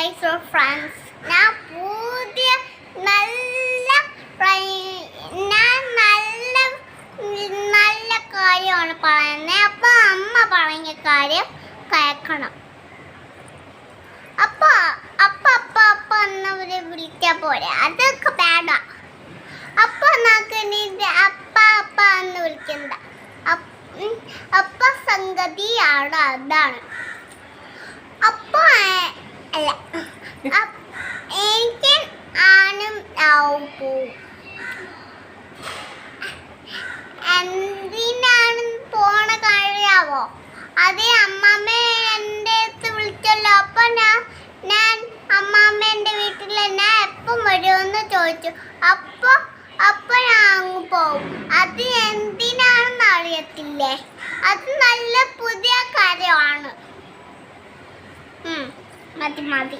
Guys friends ഞാൻ പുതിയ നല്ല ഞാൻ നല്ല നല്ല കാര്യമാണ് പറയുന്നത്. അപ്പോൾ അമ്മ പറഞ്ഞ കാര്യം കേൾക്കണം. അപ്പോൾ അപ്പ അപ്പ അപ്പ എന്നവരെ വിളിച്ചാൽ പോരെ. അതൊക്കെ വേണ്ട അപ്പ ഇത് അപ്പ അപ്പ എന്ന് വിളിക്കണ്ട. അപ്പ സംഗതിയാണ് അതാണ്. അപ്പൊ പോവും എന്തിനാണ് പോണ കഴിയാവോ അതേ അമ്മമ്മ എന്റെ അടുത്ത് വിളിച്ചല്ലോ. അപ്പൊ ഞാൻ ഞാൻ അമ്മാമ്മേന്റെ വീട്ടിൽ ഞാൻ എപ്പം വരുമെന്ന് ചോദിച്ചു. അപ്പൊ അപ്പൊ ഞാൻ അങ്ങ് പോവും. അത് എന്തിനാണെന്ന് അറിയത്തില്ലേ? അത് നല്ല പുതിയ കാര്യമാണ്. മതി മതി.